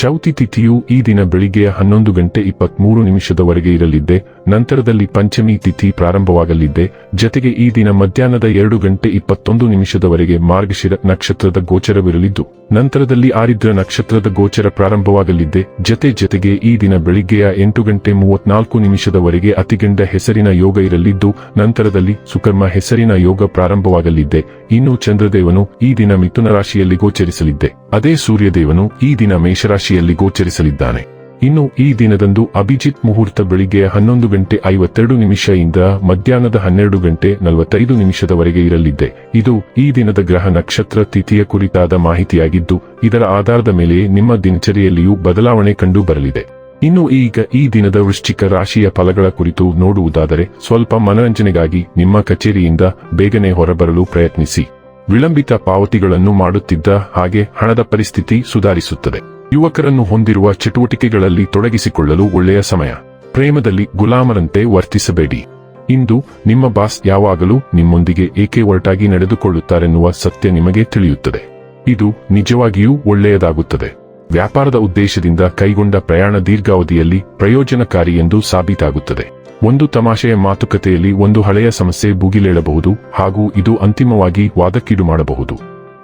ಚೌತಿ ತಿಥಿಯು ಈ ದಿನ ಬೆಳಿಗ್ಗೆಯ ಹನ್ನೊಂದು ಗಂಟೆ ಇಪ್ಪತ್ಮೂರು ನಿಮಿಷದವರೆಗೆ ಇರಲಿದ್ದೆ, ನಂತರದಲ್ಲಿ ಪಂಚಮಿ ತಿಥಿ ಪ್ರಾರಂಭವಾಗಲಿದ್ದೆ, ಜತೆಗೆ ಈ ದಿನ ಮಧ್ಯಾಹ್ನದ ಎರಡು ಗಂಟೆ ಇಪ್ಪತ್ತೊಂದು ನಿಮಿಷದವರೆಗೆ ಮಾರ್ಗಶಿರ ನಕ್ಷತ್ರದ ಗೋಚರವಿರಲಿದ್ದು, ನಂತರದಲ್ಲಿ ಆರಿದ್ರ ನಕ್ಷತ್ರದ ಗೋಚರ ಪ್ರಾರಂಭವಾಗಲಿದ್ದೆ, ಜತೆ ಜತೆಗೆ ಈ ದಿನ ಬೆಳಿಗ್ಗೆಯ ಎಂಟು ಗಂಟೆ ಮೂವತ್ನಾಲ್ಕು ನಿಮಿಷದವರೆಗೆ ಅತಿಗಂಡ ಹೆಸರಿನ ಯೋಗ ಇರಲಿದ್ದು, ನಂತರದಲ್ಲಿ ಸುಕರ್ಮ ಹೆಸರಿನ ಯೋಗ ಪ್ರಾರಂಭವಾಗಲಿದ್ದೆ, ಇನ್ನು ಚಂದ್ರದೇವನು ಈ ದಿನ ಮಿಥುನ ರಾಶಿಯಲ್ಲಿ ಗೋಚರಿಸಲಿದ್ದೆ. ಅದೇ ಸೂರ್ಯದೇವನು ಈ ದಿನ ಮೇಷರಾಶಿಯಲ್ಲಿ ಗೋಚರಿಸಲಿದ್ದಾನೆ. ಇನ್ನು ಈ ದಿನದಂದು ಅಭಿಜಿತ್ ಮುಹೂರ್ತ ಬೆಳಿಗ್ಗೆ ಹನ್ನೊಂದು ಗಂಟೆ ಐವತ್ತೆರಡು ನಿಮಿಷದಿಂದ ಮಧ್ಯಾಹ್ನದ ಹನ್ನೆರಡು ಗಂಟೆ ನಲವತ್ತೈದು ನಿಮಿಷದವರೆಗೆ ಇರಲಿದ್ದೆ. ಇದು ಈ ದಿನದ ಗ್ರಹ ನಕ್ಷತ್ರ ತಿಥಿಯ ಕುರಿತಾದ ಮಾಹಿತಿಯಾಗಿದ್ದು, ಇದರ ಆಧಾರದ ಮೇಲೆ ನಿಮ್ಮ ದಿನಚರಿಯಲ್ಲಿಯೂ ಬದಲಾವಣೆ ಕಂಡು ಬರಲಿದೆ. ಇನ್ನು ಈಗ ಈ ದಿನದ ವೃಶ್ಚಿಕ ರಾಶಿಯ ಫಲಗಳ ಕುರಿತು ನೋಡುವುದಾದರೆ, ಸ್ವಲ್ಪ ಮನರಂಜನೆಗಾಗಿ ನಿಮ್ಮ ಕಚೇರಿಯಿಂದ ಬೇಗನೆ ಹೊರಬರಲು ಪ್ರಯತ್ನಿಸಿ. ವಿಳಂಬಿತ ಪಾವತಿಗಳನ್ನು ಮಾಡುತ್ತಿದ್ದ ಹಾಗೆ ಹಣದ ಪರಿಸ್ಥಿತಿ ಸುಧಾರಿಸುತ್ತದೆ. ಯುವಕರನ್ನು ಹೊಂದಿರುವ ಚಟುವಟಿಕೆಗಳಲ್ಲಿ ತೊಡಗಿಸಿಕೊಳ್ಳಲು ಒಳ್ಳೆಯ ಸಮಯ. ಪ್ರೇಮದಲ್ಲಿ ಗುಲಾಮರಂತೆ ವರ್ತಿಸಬೇಡಿ. ಇಂದು ನಿಮ್ಮ ಬಾಸ್ ಯಾವಾಗಲೂ ನಿಮ್ಮೊಂದಿಗೆ ಏಕೆ ಒರಟಾಗಿ ನಡೆದುಕೊಳ್ಳುತ್ತಾರೆನ್ನುವ ಸತ್ಯ ನಿಮಗೆ ತಿಳಿಯುತ್ತದೆ. ಇದು ನಿಜವಾಗಿಯೂ ಒಳ್ಳೆಯದಾಗುತ್ತದೆ. ವ್ಯಾಪಾರದ ಉದ್ದೇಶದಿಂದ ಕೈಗೊಂಡ ಪ್ರಯಾಣ ದೀರ್ಘಾವಧಿಯಲ್ಲಿ ಪ್ರಯೋಜನಕಾರಿ ಎಂದು ಸಾಬೀತಾಗುತ್ತದೆ. ಒಂದು ತಮಾಷೆಯ ಮಾತುಕತೆಯಲ್ಲಿ ಒಂದು ಹಳೆಯ ಸಮಸ್ಯೆ ಭುಗಿಲೇಳಬಹುದು ಹಾಗೂ ಇದು ಅಂತಿಮವಾಗಿ ವಾದಕ್ಕೀಡು ಮಾಡಬಹುದು.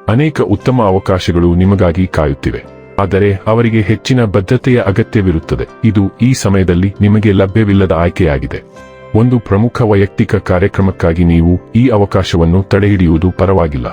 ಅನೇಕ ಉತ್ತಮ ಅವಕಾಶಗಳು ನಿಮಗಾಗಿ ಕಾಯುತ್ತಿವೆ. ಆದರೆ ಅವರಿಗೆ ಹೆಚ್ಚಿನ ಬದ್ಧತೆಯ ಅಗತ್ಯವಿರುತ್ತದೆ. ಇದು ಈ ಸಮಯದಲ್ಲಿ ನಿಮಗೆ ಲಭ್ಯವಿಲ್ಲದ ಆಯ್ಕೆಯಾಗಿದೆ. ಒಂದು ಪ್ರಮುಖ ವೈಯಕ್ತಿಕ ಕಾರ್ಯಕ್ರಮಕ್ಕಾಗಿ ನೀವು ಈ ಅವಕಾಶವನ್ನು ತಡೆಹಿಡಿಯುವುದು ಪರವಾಗಿಲ್ಲ.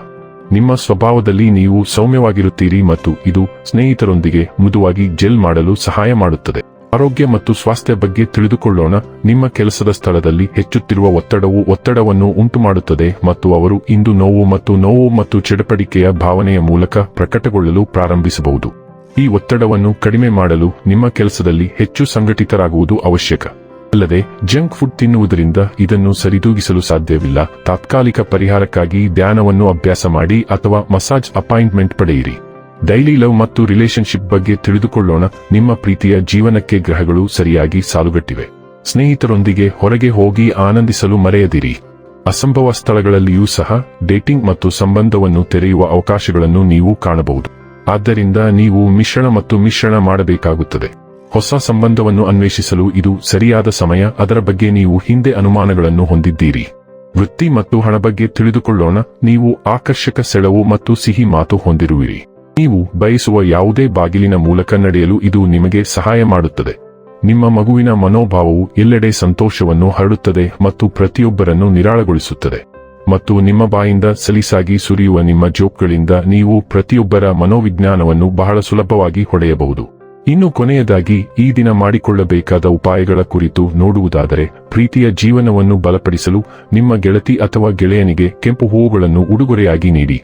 ನಿಮ್ಮ ಸ್ವಭಾವದಲ್ಲಿ ನೀವು ಸೌಮ್ಯವಾಗಿರುತ್ತೀರಿ ಮತ್ತು ಇದು ಸ್ನೇಹಿತರೊಂದಿಗೆ ಮೃದುವಾಗಿ ಜೆಲ್ ಮಾಡಲು ಸಹಾಯ ಮಾಡುತ್ತದೆ. ಆರೋಗ್ಯ ಮತ್ತು ಸ್ವಾಸ್ಥ್ಯ ಬಗ್ಗೆ ತಿಳಿದುಕೊಳ್ಳೋಣ. ನಿಮ್ಮ ಕೆಲಸದ ಸ್ಥಳದಲ್ಲಿ ಹೆಚ್ಚುತ್ತಿರುವ ಒತ್ತಡವು ಒತ್ತಡವನ್ನು ಉಂಟುಮಾಡುತ್ತದೆ ಮತ್ತು ಅವರು ಇಂದು ನೋವು ಮತ್ತು ನೋವು ಮತ್ತು ಚಡಪಡಿಕೆಯ ಭಾವನೆಯ ಮೂಲಕ ಪ್ರಕಟಗೊಳ್ಳಲು ಪ್ರಾರಂಭಿಸಬಹುದು. ಈ ಒತ್ತಡವನ್ನು ಕಡಿಮೆ ಮಾಡಲು ನಿಮ್ಮ ಕೆಲಸದಲ್ಲಿ ಹೆಚ್ಚು ಸಂಘಟಿತರಾಗುವುದು ಅವಶ್ಯಕ. ಅಲ್ಲದೆ, ಜಂಕ್ ಫುಡ್ ತಿನ್ನುವುದರಿಂದ ಇದನ್ನು ಸರಿದೂಗಿಸಲು ಸಾಧ್ಯವಿಲ್ಲ. ತಾತ್ಕಾಲಿಕ ಪರಿಹಾರಕ್ಕಾಗಿ ಧ್ಯಾನವನ್ನು ಅಭ್ಯಾಸ ಮಾಡಿ ಅಥವಾ ಮಸಾಜ್ ಅಪಾಯಿಂಟ್ಮೆಂಟ್ ಪಡೆಯಿರಿ. ಡೈಲಿ ಲವ್ ಮತ್ತು ರಿಲೇಶನ್ಶಿಪ್ ಬಗ್ಗೆ ತಿಳಿದುಕೊಳ್ಳೋಣ. ನಿಮ್ಮ ಪ್ರೀತಿಯ ಜೀವನಕ್ಕೆ ಗ್ರಹಗಳು ಸರಿಯಾಗಿ ಸಾಲುಗಟ್ಟಿವೆ. ಸ್ನೇಹಿತರೊಂದಿಗೆ ಹೊರಗೆ ಹೋಗಿ ಆನಂದಿಸಲು ಮರೆಯದಿರಿ. ಅಸಂಭವ ಸ್ಥಳಗಳಲ್ಲಿಯೂ ಸಹ ಡೇಟಿಂಗ್ ಮತ್ತು ಸಂಬಂಧವನ್ನು ತೆರೆಯುವ ಅವಕಾಶಗಳನ್ನು ನೀವು ಕಾಣಬಹುದು. ಆದ್ದರಿಂದ ನೀವು ಮಿಶ್ರಣ ಮತ್ತು ಮಿಶ್ರಣ ಮಾಡಬೇಕಾಗುತ್ತದೆ. ಹೊಸ ಸಂಬಂಧವನ್ನು ಅನ್ವೇಷಿಸಲು ಇದು ಸರಿಯಾದ ಸಮಯ. ಅದರ ಬಗ್ಗೆ ನೀವು ಹಿಂದೆ ಅನುಮಾನಗಳನ್ನು ಹೊಂದಿದ್ದೀರಿ. ವೃತ್ತಿ ಮತ್ತು ಹಣ ಬಗ್ಗೆ ತಿಳಿದುಕೊಳ್ಳೋಣ. ನೀವು ಆಕರ್ಷಕ ಸೆಳವು ಮತ್ತು ಸಿಹಿ ಮಾತು ಹೊಂದಿರುವಿರಿ. ನೀವು ಬಯಸುವ ಯಾವುದೇ ಬಾಗಿಲಿನ ಮೂಲಕ ನಡೆಯಲು ಇದು ನಿಮಗೆ ಸಹಾಯ ಮಾಡುತ್ತದೆ. ನಿಮ್ಮ ಮಗುವಿನ ಮನೋಭಾವವು ಎಲ್ಲೆಡೆ ಸಂತೋಷವನ್ನು ಹರಡುತ್ತದೆ ಮತ್ತು ಪ್ರತಿಯೊಬ್ಬರನ್ನು ನಿರಾಳಗೊಳಿಸುತ್ತದೆ. ಮತ್ತು ನಿಮ್ಮ ಬಾಯಿಂದ ಸಲೀಸಾಗಿ ಸುರಿಯುವ ನಿಮ್ಮ ಜೋಕ್ಗಳಿಂದ ನೀವು ಪ್ರತಿಯೊಬ್ಬರ ಮನೋವಿಜ್ಞಾನವನ್ನು ಬಹಳ ಸುಲಭವಾಗಿ ಹೊಡೆಯಬಹುದು. ಇನ್ನು ಕೊನೆಯದಾಗಿ, ಈ ದಿನ ಮಾಡಿಕೊಳ್ಳಬೇಕಾದ ಉಪಾಯಗಳ ಕುರಿತು ನೋಡುವುದಾದರೆ, ಪ್ರೀತಿಯ ಜೀವನವನ್ನು ಬಲಪಡಿಸಲು ನಿಮ್ಮ ಗೆಳತಿ ಅಥವಾ ಗೆಳೆಯನಿಗೆ ಕೆಂಪು ಹೂವುಗಳನ್ನು ಉಡುಗೊರೆಯಾಗಿ ನೀಡಿ.